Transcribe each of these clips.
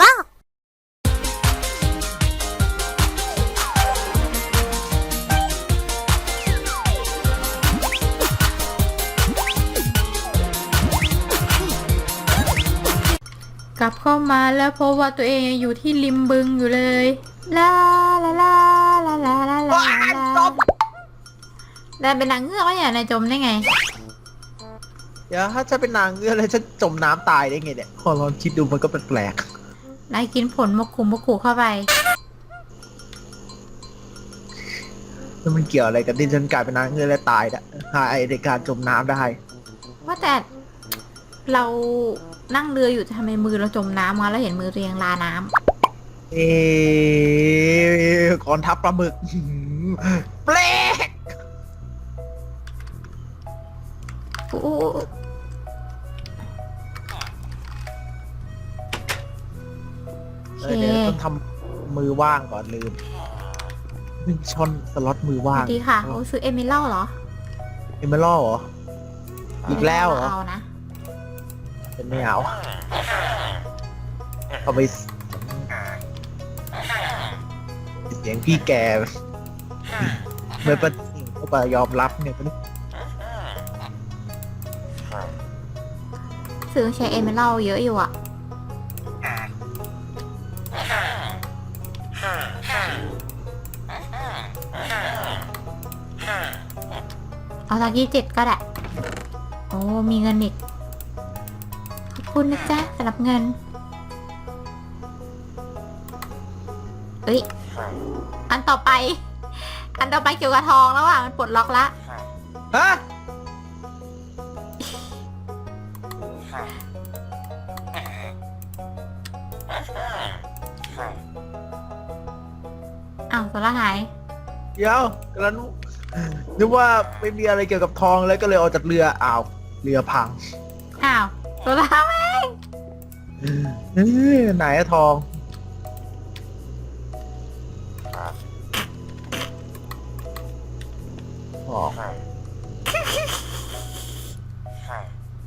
บ้ากลับเข้ามาแล้วพบว่าตัวเองยังอยู่ที่ริมบึงอยู่เลยลาลาลาลาลาลาลาว้ายจมได้เป็นนางเงือกวะเนี่ยนายจมได้ไง เดี๋ยวถ้าจะเป็นนางเงือกแล้วจะจมน้ำตายได้ไงเนี่ยพอลองคิดดูมันก็แปลกนายกินผลมะขุมมะขู่เข้าไปๆแล้วมันเกี่ยวอะไรกับที่ฉันกลายเป็นนางเงือกและตายนะหายในการจมน้ำได้ว่าแต่เรานั่งเรืออยู่ทำไมมือเราจมน้ำมาแล้วเห็นมือตัวเองลาน้ำเอ๊ะกองทัพปลาหมึกแปลกอู้อู้อู้ เออเดี๋ยวต้องทำมือว่างก่อนลืมชอนสล็อตมือสว่าวังสดีค่ะโอ้ซื้อเอมิเล่าเหรอเอเมอรัลเหรอ อีกแล้วเหรอ เอานะเป็นไม่เอาเอาไปเสียงพี่แกเมื่อปะเขาไปยอมรับเนี่ยก็ซื้อใช้เอมิเล่าเยอะอยู่อะ เอาตะกี้เจ็ดก็ได้ โอ้ มีเงินอีก ขอบคุณนะจ๊ะสำหรับเงิน เอ้ย อันต่อไป อันต่อไปเกี่ยวกับทองแล้วอะ มันปลดล็อกละ ฮะอ้าวโซล่าหาย เดี๋ยวกำลัง นึกว่าไม่มีอะไรเกี่ยวกับทองแล้วก็เลยออกจากเรืออ้าวเรือพังอ้าวโซล่าแม่งเอ้ยไหนอะทองมอง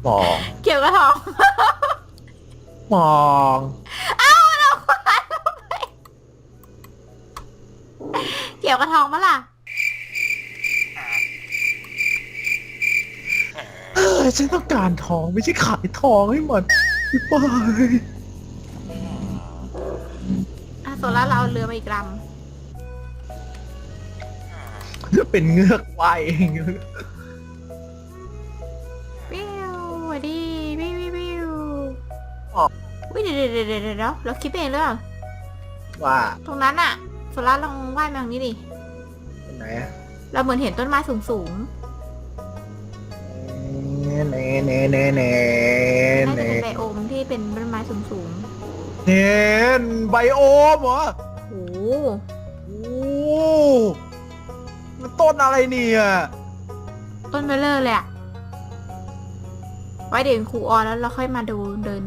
มองเกี่ยวกับทองมองเกี่ยวกับทองปะล่ะ เออฉันต้องการทองไม่ใช่ขายทองให้มันพี่ปายอะโซล่าเราเอาเรือมาอีกลจะเป็นเงือกว่ายเองำวิวสวัสดีวิววิววิววิเดี๋ยวเดี๋ยวเดี๋ยวเดี๋ยวเดี๋ยวเราคิดเองหรือเปล่าว่าตรงนั้นอะโซล่าลองว่ายมาตรงนี้ดิเป็นไหนอะเราเหมือนเห็นต้นไม้สูงสูง เนเนเนเนนเนเป็นไบโอมที่เป็นต้นไม้สูงสูงเนนไบโอมเหรอโอ้โหโอ้มันต้นอะไรเนี่ยต้นเบลเลอร์เลยอะไว้เดี๋ยวครูออนแล้วเราค่อยมาดูเดิน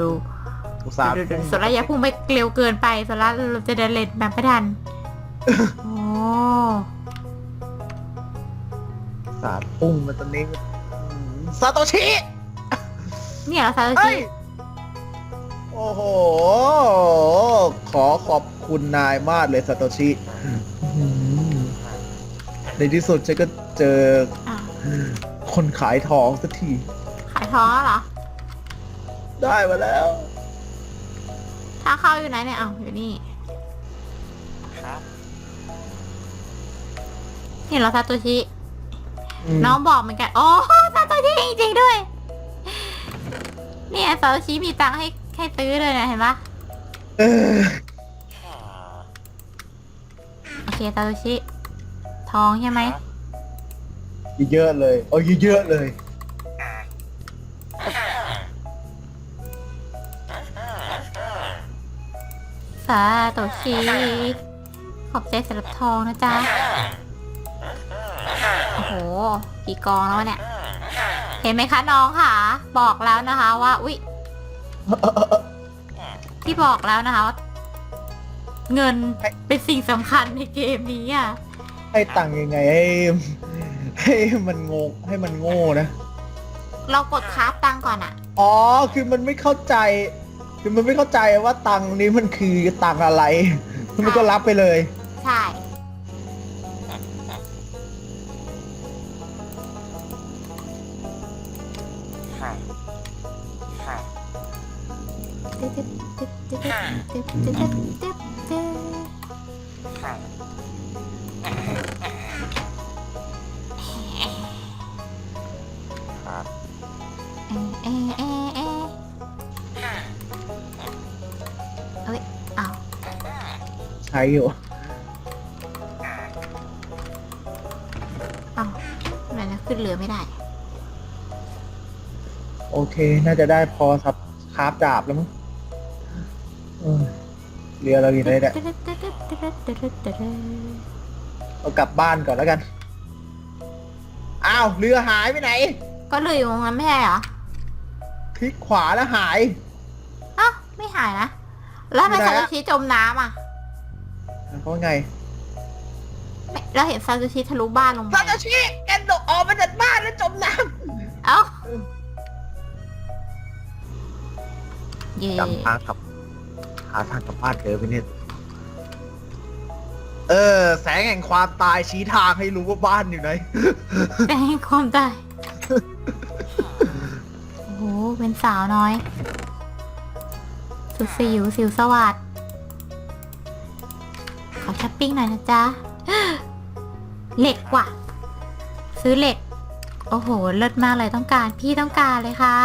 ดูอุตส่าห์พุ่ง โซล่าอย่าพุ่งไปเร็วเกินไปโซล่าเราจะเดินเลนแบบไม่ทัน โอ้ ส่าห์พุ่งมาตอนนี้ซาโตชิ เนี่ยเหราซาโตเอ้ชิย โอ้โห ขอขอบคุณนายมากเลยซาโตชิอืมในที่สุดฉันก็เจออะคนขายทองสักที ขายท้องแล้วเหรอ ได้มาแล้วทางเข้าอยู่ไหนเนี่ยอ้าวอยู่นี่เห็นเหราซาโตชิ น้องบอกเหมือนกัน โอ้ซาโตชิจริงๆด้วย เนี่ยซาโตชิมีตังค์ให้ให้ซื้อเลยนะเห็นปะเออโอเคซาโตชิ ทองใช่ไหม เยอะๆเลย เอาเยอะๆเลยซาโตชิ ขอบใจสำหรับทองนะจ๊ะ โอ้โหกี่กองแล้ววะเนี่ย เห็นไหมคะน้องค่ะ บอกแล้วนะคะว่า อุ๊ยที่บอกแล้วนะคะว่าเงินเป็นสิ่งสำคัญในเกมนี้อะ ให้ตังค์ยังไงให้ให้มันงงให้มันโง่นะ เรากดคราฟตังค์ก่อนอะอ๋อ คือมันไม่เข้าใจ คือมันไม่เข้าใจว่าตังค์นี้มันคือตังค์อะไร มันก็รับไปเลย ใช่ ตึ๊ดตึ๊ดตึ๊ดตึ๊ดตึ๊ดเอะเอะเอะเอะเอ้ยอ้าวใช้อยู่อ้าวทำไมนะขึ้นเรือไม่ได้ โอเค น่าจะได้พอสับคราฟดาบแล้วมั้ง เออเรือเราอยู่ไหนเนี่ยเรากลับบ้านก่อนแล้วกัน อ้าวเรือหายไปไหน ก็เลยอยู่ตรงนั้นไม่ใช่เหรอคลิกขวาแล้วหายอ้าวไม่หายนะ แล้วทำไมไม่ซาได้ซูอะชิจมน้ำอะเพราะไงไม่เราเห็นซาซูชิทะลุบ้านลงไปซาตาชิแกนโดดออกมาจากบ้านแล้วจมน้เอ้าเย่ำจำทางกับ หาทางกลับบ้านเจอไปเนี่ยเออ แสงแห่งความตายชี้ทางให้รู้ว่าบ้านอยู่ไหน แต่ให้ความตายโอ้โหเป็นสาวน้อย สุดสิวสิวสวัสดขอช้อปปิ้งหน่อยนะจ๊ะ เหล็กว่ะ ซื้อเหล็ก โอ้โหเลิศมากเลยต้องการพี่ต้องการเลยค่ะ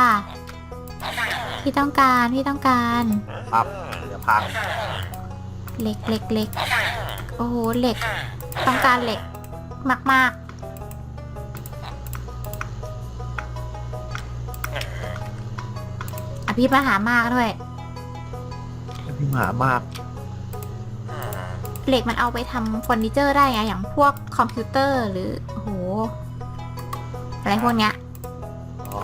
พี่ต้องการพี่ต้องการ ครับเรือ พังเหล็กเหล็กเหล็กโอ้โหเหล็ก ต้องการเหล็กมากมาก ๆอภิมหามากด้วย พี่หมามาก เหล็กมันเอาไปทำเฟอร์นิเจอร์ได้ไง อย่างพวกคอมพิวเตอร์หรือโอ้โห อะไรพวกเนี้ย อ๋อ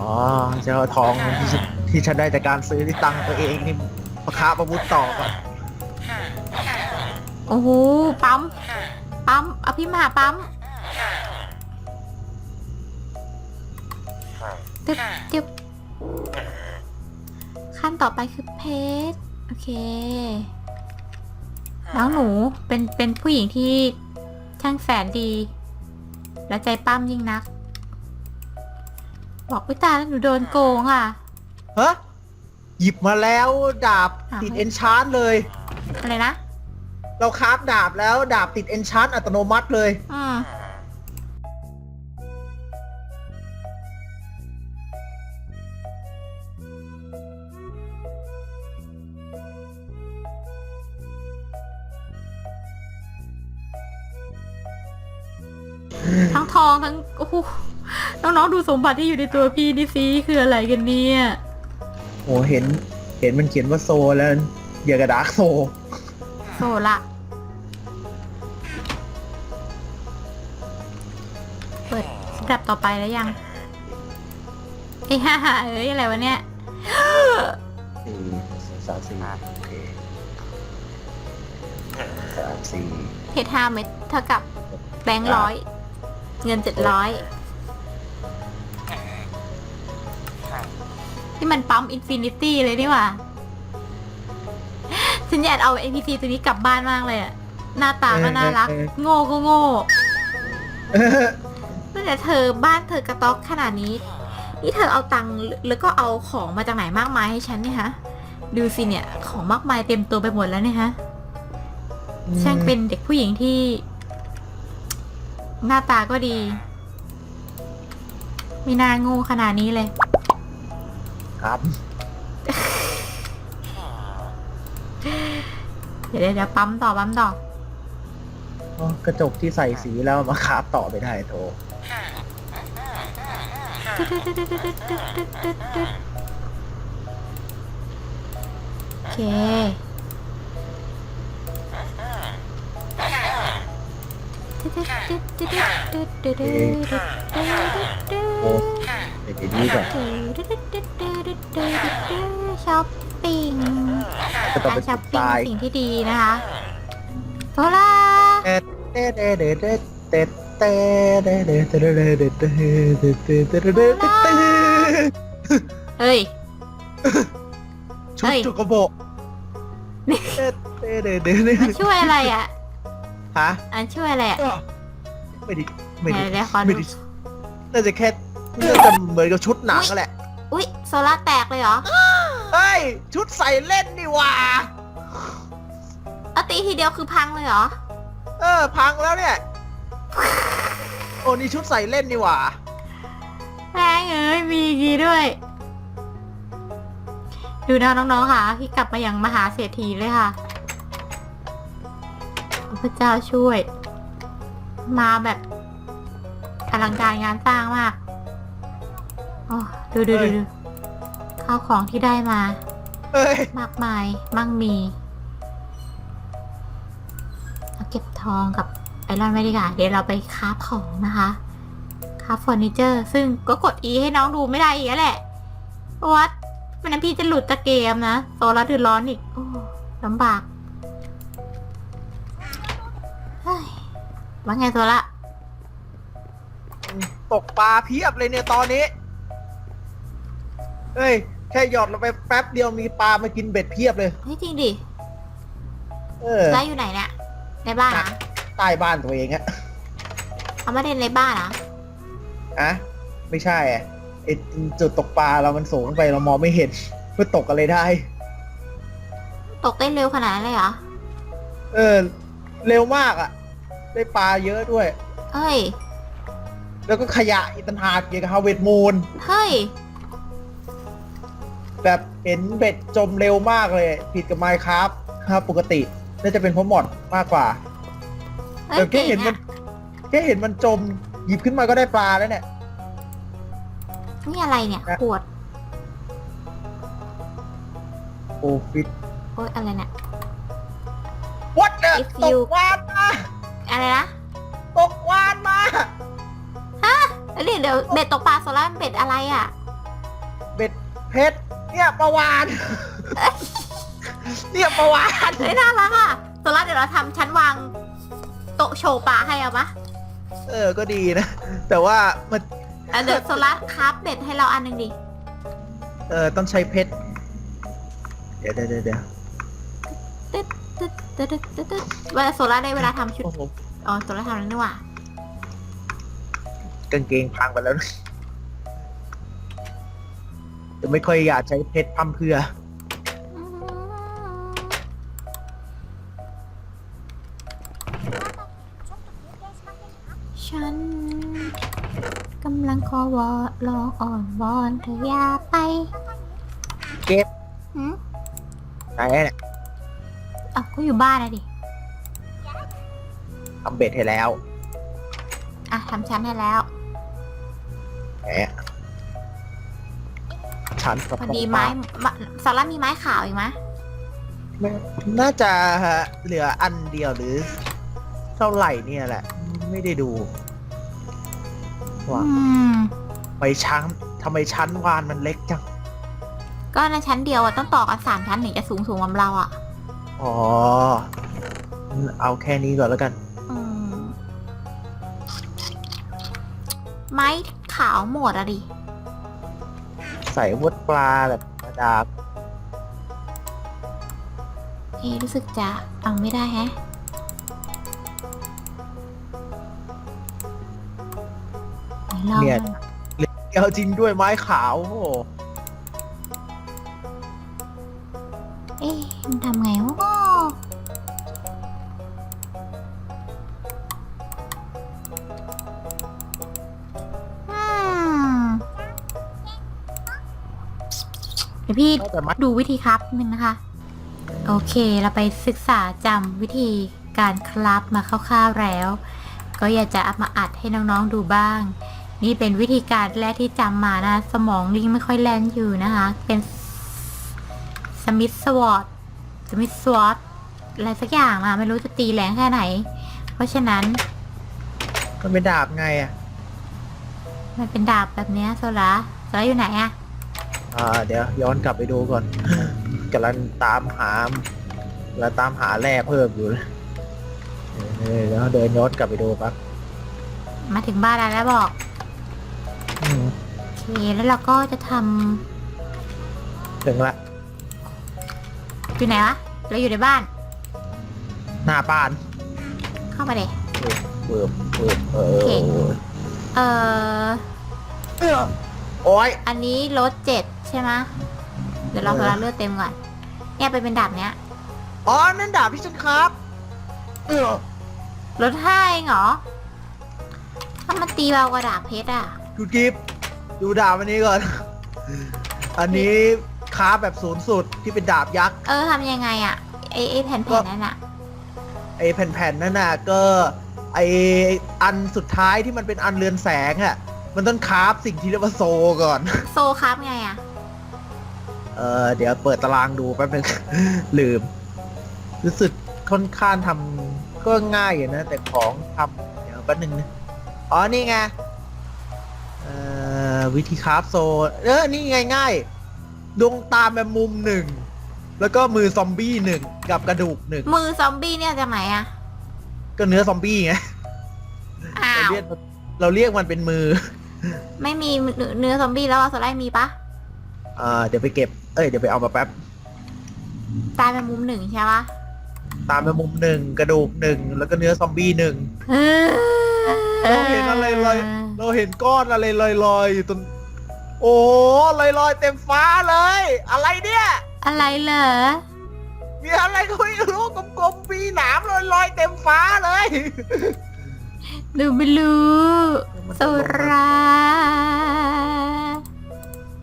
เจ้าทองที่ฉันที่ฉันได้จากการซื้อที่ตังค์ตัวเองนี่ ประคาประมุดต่อก่อนโอ้โห ปั๊ม ปั๊มอภิมหาปั๊มตึ๊บจึ๊บขั้นต่อไปคือเพชร โอเค น้องหนูเป็นเป็นผู้หญิงที่ช่างแสนดี และใจปั้มยิ่งนัก บอกวิตายแล้วหนูโดนโกงอะฮะ หยิบมาแล้วดาบหาติดไม่เอนชานเลย อะไรนะ เราคราฟดาบแล้วดาบติดเอนชานอัตโนมัติเลยอืมทั้งทองทั้งโอ้โหน้องๆดูสมบัติที่อยู่ในตัวพี่นี่สิคืออะไรกันเนี่ย โอ้เห็น เห็นมันเขียนว่าโซแล้วอย่ากระดาร์กโซ โซละเปิดสแตปต่อไปแล้วยังเอ้ยฮ่าฮ่าเอ้ยอะไรวะเนี่ย สี่สามสี่โอเคสามสี่เพชรห้าเม็ดเท่ากับแบงค์ร้อย เงินเจ็ดร้อย ที่มันปั๊มอินฟินิตี้เลยนี่หว่า ฉันอยากเอา NPC ตัวนี้กลับบ้านมากเลยอะหน้าตาก็น่ารัก โง่ก็โง่ตั้งแต่เธอบ้านเธอกระต๊อกขนาดนี้ นี่เธอเอาตังค์แล้วก็เอาของมาจากไหนมากมายให้ฉันเนี่ยฮะ ดูสิเนี่ย ของมากมายเต็มตัวไปหมดแล้วเนี่ยฮะช่างเป็นเด็กผู้หญิงที่ หน้าตาก็ดี ไม่น่าโงูขนาดนี้เลย ครับเดี๋ยวเดี๋ยวเดี๋ยวปั๊มต่อปั๊มต่อ อ๋อกระจกที่ใส่สีแล้วมาคราฟต่อไปได้โถโอเคโอ้เดี๋ ยวนี้ก่อนช้อปปิ้งก็ต้องการเป็นช้อปปิ้งตายเป็นสิ่งที่ดีนะคะโซล่าเต้เต้เต้เต้เต้เต้เต้เต้เต้เต้เต้เต้เต้เต้เต้เต้เต้เฮ้ยชุดเฮ้ยจุกระโบกเอ๊ะเอ๊ะเดี๋ยวเดี๋ยวเดี๋ยวมันช่วยอะไรอะฮะอันช่วยอะไรอะก็ไม่ได้ไม่ไหนได้เดี๋ยวขอไม่ดูได้น่าจะแค่น่าจะเหมือนกับชุดหนังนั่นแหละอุ๊ยโซล่าแตกเลยเหรอเฮ้ยชุดใส่เล่นนี่หว่าเอาตีทีเดียวคือพังเลยเหรอ เออ พังแล้วเนี่ย โอ้นี่ชุดใส่เล่นนี่หว่าแม่งเอ้ยมีอย่างงี้ด้วย ดูนะน้องๆค่ะพี่กลับมาอย่างมหาเศรษฐีเลยค่ะ พระเจ้าช่วย มาแบบอลังการงานสร้างมาก โอ้ดูดูเฮ้ดูยดูข้าวของที่ได้มาเฮ้ยมากมายมั่งมีเราเก็บทองกับไอรอนไม่ดีกว่าเดี๋ยวเราไปคราฟของนะคะคราฟเฟอร์นิเจอร์ ซึ่งก็กด E ให้น้องดูไม่ได้อีกแล้วแหละเพราะว่ามันนั้นพี่จะหลุดจากเกมนะโซลาร์เดือดร้อนอีกโอ้ลำบากเฮ้ยว่าไงโซละตกปลาเพียบเลยเนี่ยตอนนี้ เฮ้ย แค่หยอดลงไปแป๊บเดียวมีปลามากินเบ็ดเพียบเลยเฮ้ยจริงดิเออได้อยู่ไหนเนี่ยในบ้านนะใต้บ้านตัวเองอะเอามาเล่นในบ้านนะอะไม่ใช่อะไอจุดตกปลาเรามันสูงไปเรามองไม่เห็นเพื่อตกอะไรได้ ตกได้เร็วขนาดนั้นเลยเหรอ เออ เร็วมากอะได้ปลาเยอะด้วยเฮ้ย แล้วก็ขยะอีกตันหากเกี่ยวกับฮาเวดมูนเฮ้ย แบบเห็นเบ็ดจมเร็วมากเลย ผิดกับไมค์ครับครับปกติน่าจะเป็นเพราะหมอดมากกว่าเฮ้ยแต่แค่เห็นก่มังนอะแค่เห็นมันจมหยิบขึ้นมาก็ได้ปลาแล้วเนี่ยนี่อะไรเนี่ยนะขวด โอ้ฟิตโอ๊ยอะไรเนี่ย วัดเนี่ย If ต you กวานมาอะไรนะตกวานมาเอ้ยเดี๋ยวเดี๋ยวเบ็ดตกปลาโซล่าเบ็ดอะไรอะ เบ็ดเพชร เนี่ยประวานเนี่ยประวานเฮ้ยน่ารักอะโซล่าเดี๋ยวเราทำชั้นวางโต๊ะโชว์ปลาให้เอาปะเออก็ดีนะ แต่ว่ามันอะเดี๋ยวโซล่าคราฟเบ็ดให้เราอันหนึ่งดิเออต้องใช้เพชรเดี๋ยวเดี๋ยวเดี๋ยวเดี๋ยวตึ๊ดตึ๊ดตึ๊ดตึ๊ดตึ๊ดตึ๊ดเวลาโซล่าได้เวลาทำชุดโอ้โหอ๋อโซล่าทำแล้วนี่หว่ากางเกงพังไปแล้วนะ จะไม่ค่อยอยากใช้เพชรพั่มเพรื่อ ฉันกำลังขอวอนรองอ่อนวอนเธออย่าไปเก็บ หืมไหนเนี่ยอะก็อยู่บ้านนะดิ ทำเบ็ดให้แล้ว อะทำชั้นให้แล้ว ฉันกับพอดีไม้มะซาร่ามีไม้ขาวอีกไหมไม่น่าจะเหลืออันเดียวหรือ เท่าไหร่เนี่ยแหละ ไม่ได้ดูว่าอืม ไปชั้นทำไมชั้นวานมันเล็กจัง ก็ในชั้นเดียวอะต้องต่อกันสามชั้นถึงจะสูงสูงกับเราอะ อ๋อ เอาแค่นี้ก่อนแล้วกัน อืม ไม้ขาวหมดอะดิ ใส่อาวุธปลาแบบธรรมดาเอะรู้สึกจะเอาไม่ได้แฮะ ไหนลองเนี่ยดูเดียวจริงด้วยไม้ขาวโอ้โห พี่แต่ไม้ ดูวิธีครับนึงนะคะ โอเคเราไปศึกษาจำวิธีการคลับมาคร่าวๆแล้ว ก็อยากจะเอามาอัดให้น้องๆดูบ้าง นี่เป็นวิธีการแรกที่จำมานะ สมองลิงไม่ค่อยแล่นอยู่นะคะ เป็นสมิธสวอตสมิธสวอตอะไรสักอย่างอะไม่รู้จะตีแรงแค่ไหน เพราะฉะนั้น มันเป็นดาบไงอะ มันเป็นดาบแบบเนี้ยโซล่าโซล่าอยู่ไหนอะ อ่า เดี๋ยวย้อนกลับไปดูก่อน กำลังตามหาแล้วตามหาแร่เพิ่มอยู่เลยเออเดี๋ยวเดินย้อนกลับไปดูแปั๊บมาถึงบ้านแล้วแล้วบอกอืมโอเคแล้วเราก็จะทถึงละำอยู่ไหนวะเราอยู่ในบ้านหน้าบ้านเข้ามาเดยเบิบเบิบเอโอเคอเอ่อเออโอ้ยอันนี้รถเจ็ดใช่ไหมะเดี๋ยวเราเออโซลาเลือดเต็มก่อนเนี่ยเป็นเป็นดาบเนี้ยอ๋อ นั่นดาบที่ฉันครับ เออรถห้าเองเหรอถ้ามันตีเบากว่าดาบเพชรอะคุณกิฟต์ดูดาบอันนี้ก่อน อันนี้ค้าแบบศูนย์สุดที่เป็นดาบยักษ์เออทำยังไงอะไอไอแผ่นก็ๆนั่นอะไอ้แผ่นๆนั่นน่ะก็ไออันสุดท้ายที่มันเป็นอันเรือนแสงอะ มันต้องคราฟสิ่งที่เรียกว่าโซก่อน โซครับไงอะ เออเดี๋ยวเปิดตารางดูแป๊บนึง ลืม รู้สึกค่อนข้างทำก็ง่ายอยู่นะ แต่ของทำเดี๋ยวแป๊บนึงนะอ๋อนี่ไงเอ่อวิธีคราฟโซเออนี่ไงง่ายดวงตาแมงมุมหนึ่งแล้วก็มือซอมบี้หนึ่งกับกระดูกหนึ่งมือซอมบี้เนี่ยจากไหนอะก็เนื้อซอมบี้ไงอ้าเราว เรียกเราเรียกมันเป็นมือ ไม่มีเนื้อเนื้อซอมบี้แล้วอะโซล่ามีปะ อ่าเดี๋ยวไปเก็บ เอ้ยเดี๋ยวไปเอามาแป๊บ ตายเป็นมุมหนึ่งใช่ปะตามแมงมุมหนึ่งกระดูกหนึ่งแล้วก็เนื้อซอมบี้หนึ่งเออเราเห็นอะไรลอยเราเห็นก้อนอะไรลอยๆอยู่ตรงโอ้ลอยลอยๆเต็มฟ้าเลย อะไรเนี่ย อะไรเหรอ มีอะไรก็ไม่รู้กลมๆมีหนามลอยลอยๆเต็มฟ้าเลยดูไม่รู้โซรา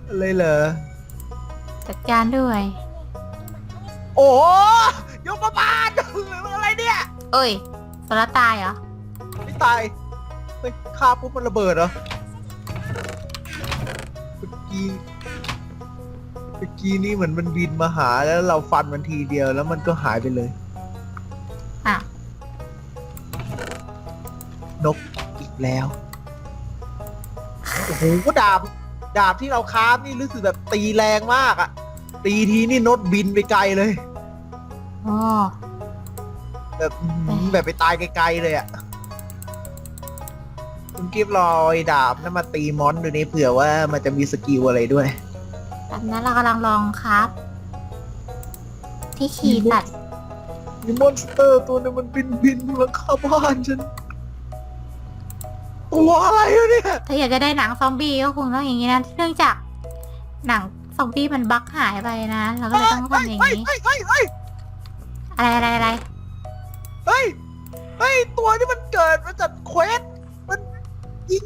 อะไรเหรอ จัดการด้วย โอ้ยกมาบาดหรืออะไรเนี่ยเอ้ยโซล่าตายเหรอ ไม่ตายไปฆ่าปุ๊บมันระเบิดเหรอเมื่อกี้เมื่อกี้นี่เหมือนมันบินมาหาแล้วเราฟันมันทีเดียวแล้วมันก็หายไปเลยอะ นกอีกแล้วโอ้โหดาบดาบที่เราคราฟนี่รู้สึกแบบตีแรงมากอะ ตีทีนี่นกบินไปไกลเลย อ๋อ แบบอื้อหือแบบไปตายไกลๆเลยอะคุณกิฟต์รอยดาบนั่นมาตีมอนดูนี่เผื่อว่ามันจะมีสกิลอะไรด้วย แบบนั้นเรากำลังลองครับ ที่ขี่ตัดมีมอนสเตอร์ตัวนึงมันบินบินมาเข้าบ้านฉัน ตัวอะไรอะเนี่ย ถ้าอยากจะได้หนังซอมบี้ก็คงต้องอย่างนี้นะ เนื่องจากหนัง ซอมบี้มันบั๊กหายไปนะเราก็เลยต้องทำอย่างเฮ้ยนี้ เฮ้ยเฮ้ยเฮ้ยอะไรอะไรอะไรเฮ้ยเฮ้ยตัวที่มันเกิดมาจากเควสมันยิง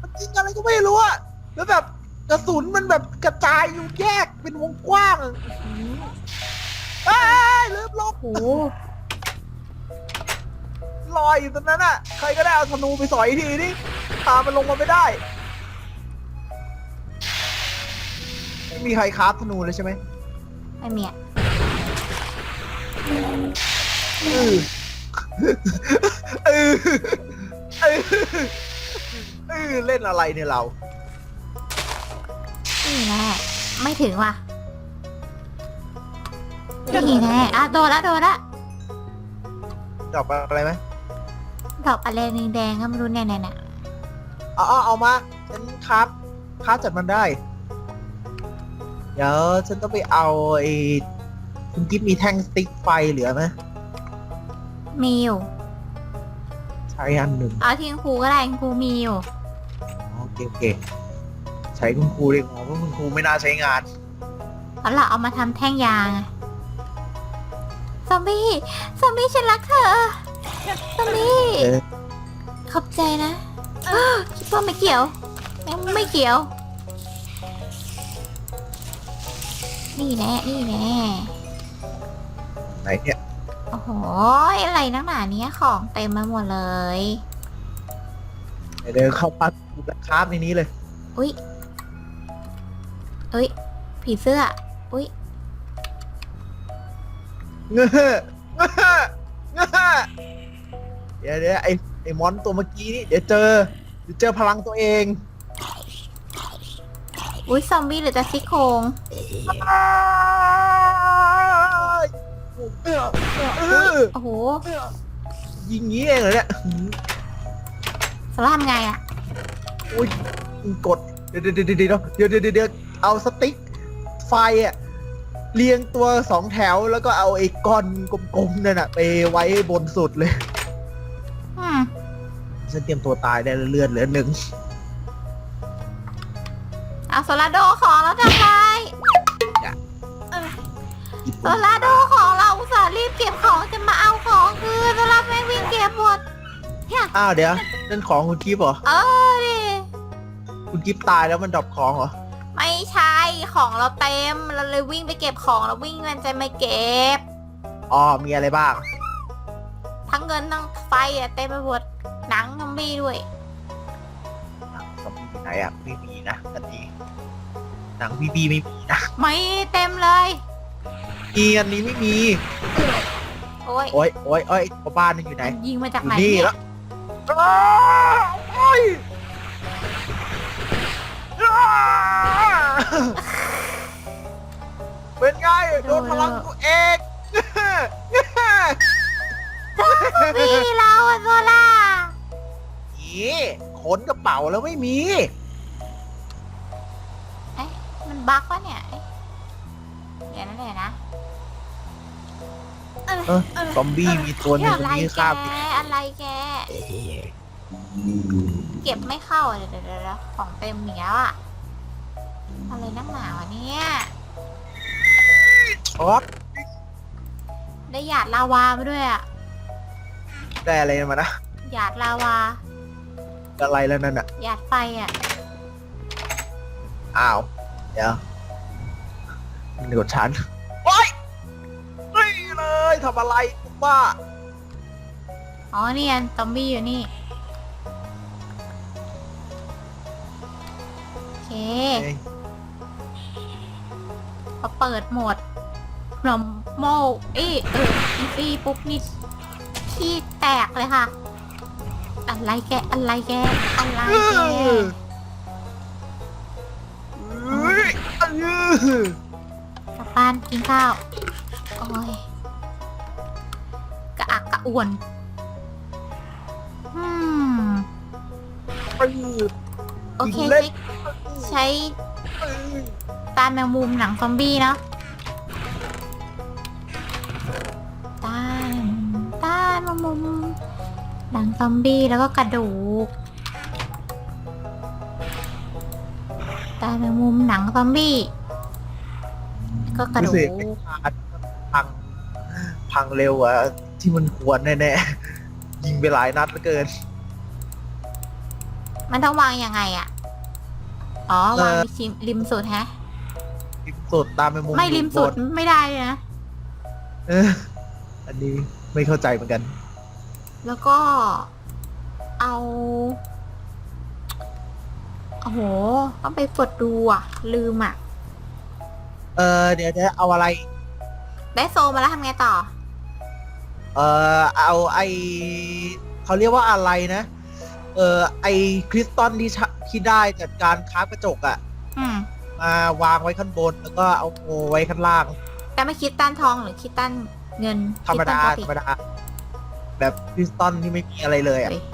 มันยิงอะไรก็ไม่รู้อะแล้วแบบกระสุนมันแบบกระจายอยู่แยกเป็นวงกว้างอะอื้อหือเอ้ยลืมลบโอ้ลอยอยู่ตรงนั้นอะใครก็ได้เอาธนูไปสอยทีนี่พามันลงมาไม่ได้ ไม่มีใครคราฟธนูเลยใช่ไหมไม่มีอะเออเออเออเออเล่นอะไรเนี่ยเรา นี่แน่ไม่ถึงว่ะนี่แน่อะโดนละโดนละดอกอะไรไหมดอกอะไรแดงๆก็ไม่รู้เนี่ยเนี่ยเนี่ยเอาเอาเอามาฉันครับครับจัดมันได้ เดี๋ยวฉันต้องไปเอาไอ้คุณกิฟมีแท่งสติ๊กไฟเหลือไหมมีอยู่ ใช้อันหนึ่งเอาทิ้งครูก็ได้ครูมีอยู่ โอเคโอเคใช้คุณครูดีกว่าเพราะคุณครูไม่น่าใช้งานแล้วเราเอามาทำแท่งยางไงซอมบี้ ซอมบี้ฉันรักเธอ ซอมบี้ เออ ขอบใจนะ คิดว่าไม่เกี่ยวยังไม่เกี่ยว นี่แน่นี่แน่ไหนเนี่ยโอ้โหอะไรนักหนาเนี้ยของเต็มมาหมดเลย เดินเข้าปั๊บคราฟในนี้เลย อุ้ยเอ้ยผีเสื้อ อุ้ยเงอะเงอะเงอะเดี๋ยวเดี๋ยวไอ้ไอ้มอนตัวเมื่อกี้นี่เดี๋ยวเจอเดี๋ยวเจอพลังตัวเอง อุ้ยซอมบี้หรือแต่ซี่โครงเออโอ้โหยิงงี้เองเหรอเนี่ยสลามไงอะอุ้ยกด เดี๋ยวเดี๋ยวเดี๋ยวเดี๋ยวเดี๋ยวเดี๋ยวเอาสติ๊กไฟอะเรียงตัวสองแถวแล้วก็เอาไอ้ก้อนกลมๆนั่นอะไปไว้บนสุดเลย อืมฉันเตรียมตัวตายได้เลือดเหลือหนึ่ง เอาโซลาโดของแล้วจะไปเออโซลาโดของเราอุตส่าห์รีบเก็บของจะมาเอาของคืนโซลาไม่วิ่งเก็บหมดอ้าวเดี๋ยวนั่นของคุณกิฟต์เหรอ เออดิคุณกิฟต์ตายแล้วมันดรอปของเหรอ ไม่ใช่ของเราเต็มเราเลยวิ่งไปเก็บของแล้ววิ่งมันจะไม่เก็บ อ๋อ มีอะไรบ้าง ทั้งเงินทั้งไฟอะเต็มไปหมดหนังยังมีด้วย หนังซอมบี้ไหนอะไม่มีนะอันนี้ หนังบีบีไม่มีนะไม่เต็มเลย มีอันนี้ไม่มี โอ้ยโอ้ยโอ้ยโอ้ยบ้านนึงอยู่ไหนมันยิงมาจากอยู่ไหนนี่เนี่แล้ยวอ้าวโอ้ยอ้าวเป็นไงโดนพลังตัวเองพี่เราอะโซล่านี่ขนกระเป๋าแล้วไม่มีเอ๊ะมัน บั๊กวะเนี่ยเอ๊ะเดี๋ยวนะเดี๋ยวนะเออซอมบี้มีตัวหนึงอะไรที่แกข้ามอะไรแก เก็บไม่เข้าอะเดี๋ยวเดี๋ยวเดี๋ยวของเต็มเหนียวอะอะไรนักหนาวะเนี่ย ช็อตได้หยาดลาวามาด้วยอะได้อะไรมานะหยาดลาวา อะไรแล้วนั่นอะ หยาดไฟอะอ้าว เดี๋ยวมันอยู่กับฉันโอ้ยไม่เลยทำอะไรบ้าอ๋อนี่อันซอมบี้อยู่นี่ โอเคเอ้ยพอเปิดโหมดนมโมเอยเอออีซี่ปุ๊บนี่ขี้แตกเลยค่ะ อะไรแก อะไรแก อะไรเอแก กลับบ้านกินข้าว โอ้ย กระอักกระอ่วนอืมเออโอเคยิงเล่ใช้นใช้เออตาแมงมุมหนังซอมบี้เนาะตาตาแมงมุมหนังซอมบี้แล้วก็กระดูกตาแมงมุมหนังซอมบี้แล้ว ก็กระรู้ดูสึกกพังพังเร็วอะที่มันควรแน่ๆยิงไปหลายนัดเหลือเกิน มันต้องวางยังไงอะอ๋อวางเอ่อริมริมสุดแฮะริมสุดตามไปมุมไม่ริมสุดอยู่บนไม่ได้เลยนะเอออันนี้ไม่เข้าใจเหมือนกัน แล้วก็เอาโอ้โหต้องไปกดดูอะ ลืมอะ เออเดี๋ยวจะเอาอะไร ได้โซมาแล้วทำไงต่อ เออเอาไอเขาเรียกว่าอะไรนะ เออไอคริสตัลที่ชะที่ได้จากการค้าบกระจกอะอืม มาวางไว้ข้างบนแล้วก็เอาโอไว้ข้างล่าง แต่ไม่คิดตั้นทองหรือคิดตั้นเงินธรรมดาคิธตันปกติรรมดา แบบคริสตัลที่ไม่มีอะไรเลยอะเฮ้ย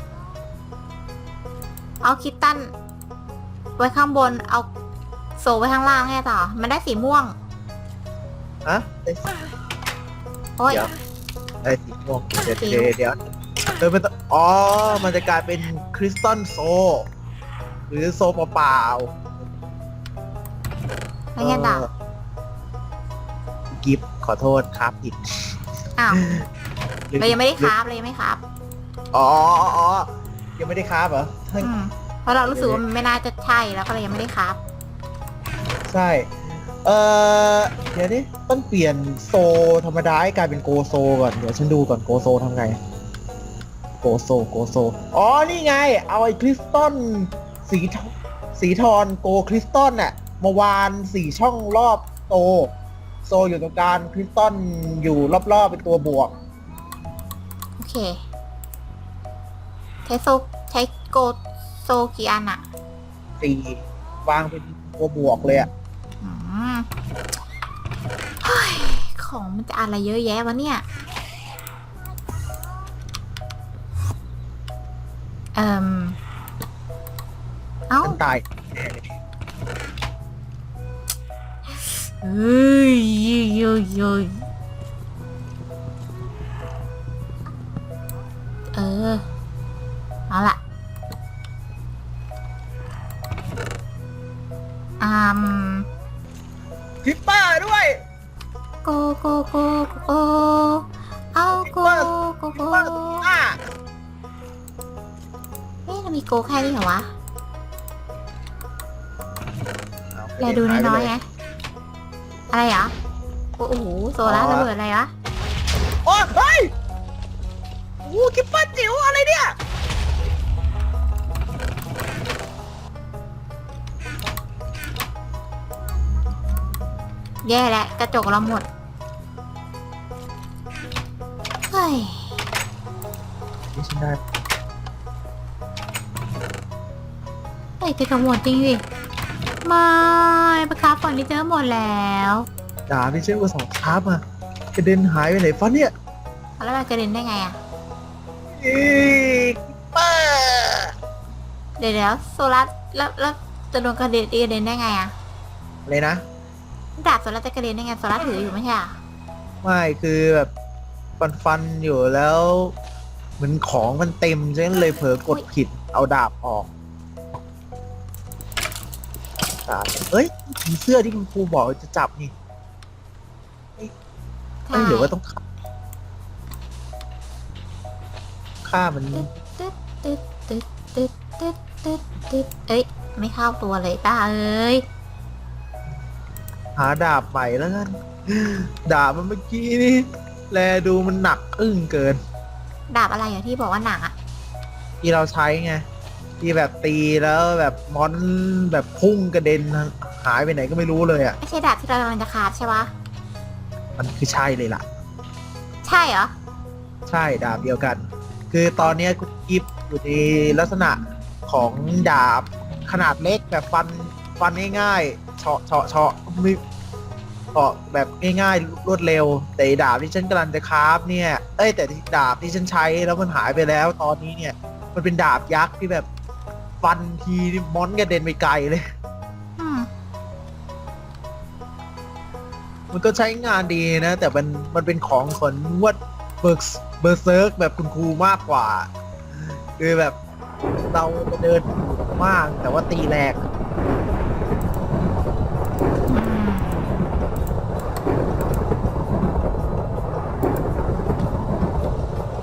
เอาคิดตั้นไว้ข้างบน เอา โซไว้ข้างล่างไงต่อ มันได้สีม่วง ฮะไอ้โอ้ยเดี๋ยวไอ้สีม่วงเดี๋ยวสีเดี๋ยวเดี๋ยวเออมันจะอ๋อ มันจะกลายเป็นคริสตัลโซ หรือโซเปล่าๆแล้วไงต่อ เออกิฟขอโทษครับผิดอ้าวหรือเรายังไม่ได้คราฟเรายังไม่คราฟอ๋ออ๋ออ๋อยังไม่ได้ครับเหรอถ้าอืมเพราะเรารู้สึกว่ามันไม่น่าจะใช่แล้วก็เลยยังไม่ได้คราฟ ใช่ เออเดี๋ยวนี้ต้องเปลี่ยนโซธรรมดาให้กลายเป็นโกโซก่อน เดี๋ยวฉันดูก่อนโกโซทำไง โกโซโกโซ อ๋อ นี่ไง เอาไอ้คริสตัลสีทองสีทอนโกคริสตัลน่ะมาวานสี่ช่องรอบโซโซอยู่ตรงกลางคริสตัลอยู่รอบๆเป็นตัวบวก โอเคใช้โซใช้โกโซกี่อันอะสี่วางเป็นตัวบวกเลยอะ ของมันจะอะไรเยอะแยะวะเนี่ย เอ่มเอ้าตายเอ้ยยยยย ดูน้อยๆไงอะไรเหรอโอ้โหโซล่าระเบิดอะไรวะโอ้เฮ้ยโอ้คิปเปอร์จิ๋วอะไรเนี่ยแย่แล้วกระจกเราหมดเฮ้ยนี่ฉันได้เฮ้ยกระจกหมดจริงสิ ไม่ประคับฝั่งนี้เจอหมดแล้วดาบที่ใช้อุตสาห์คราบมากระเด็นหายไปไหนฟะเนี่ยแล้วมันกระเด็นได้ไงอะอีคิปเปอร์เดี๋ยวเดี๋ยวโซลัสแล้วแล้วจะโดนกระเด็นกระเด็นได้ไงอะอะไรนะดาบโซลัสจะกระเด็นได้ไงโซลัสถืออยู่ไม่ใช่เหรอไม่คือแบบฟันฟันๆอยู่แล้ว เหมือนของมันเต็มฉันเลยเผลอกดผิดเอาดาบออก ดาบเอ้ยผีเสื้อที่คุณครูบอกจะจับนี่เอ้ยหรือว่าต้องฆ่าฆ่ามันตึ๊ดตึ๊ดตึ๊ดตึ๊ดตึ๊ดตึ๊ดตึ๊ดเอ้ย ไม่เข้าตัวเลยป้าเอ้ย หาดาบใหม่แล้วกัน ดาบมันเมื่อกี้นี่ แลดูมันหนักอึ้งเกิน ดาบอะไรอย่างที่บอกว่าหนักอะที่เราใช้ไง ที่แบบตีแล้วแบบมอนแบบพุ่งกระเด็นหายไปไหนก็ไม่รู้เลยอะ ไม่ใช่ดาบที่เรากำลังจะคาบใช่ปะมันคือใช่เลยล่ะ ใช่เหรอ ใช่ดาบเดียวกัน คือตอนเนี้ยคุณกิฟอยู่ในลักษณะของดาบขนาดเล็กแบบฟันฟันง่ายๆเฉาะเฉาะเฉาะไม่เฉาะแบบง่ายๆรวดเร็ว แต่ดาบที่ฉันกำลังจะคราฟเนี่ย เอ้ยแต่ที่ดาบที่ฉันใช้แล้วมันหายไปแล้ว ตอนนี้เนี่ย มันเป็นดาบยักษ์ที่แบบ ฟันทีนี่มอนกระเด็นไปไกลเลย อืมมันก็ใช้งานดีนะ แต่มันมันเป็นของขนวัดเบิร์กเบอร์เซิร์กแบบคุณครูมากกว่า คือแบบเราจะเดินมากแต่ว่าตีแรงอืม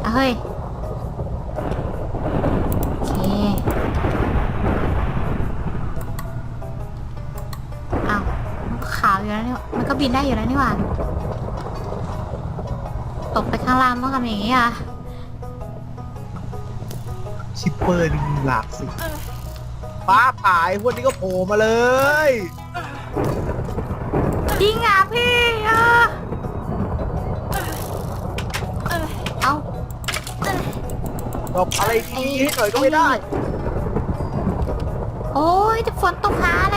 อะเฮ้ย บินได้อยู่แล้วนี่หว่า ตกไปข้างล่างต้องทำอย่างนี้อะ ชิปเปอร์นี่มีหลากสีฟ้าผ่ายพวกนี้ก็โผล่มาเลย จริงอะพี่อะเอาตบอะไรดีๆให้หน่อยก็ไม่ได้ โอ้ยจะฝนตกหาอะไร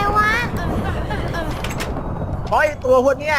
วะ เพราะไอ้ตัวพวกเนี้ย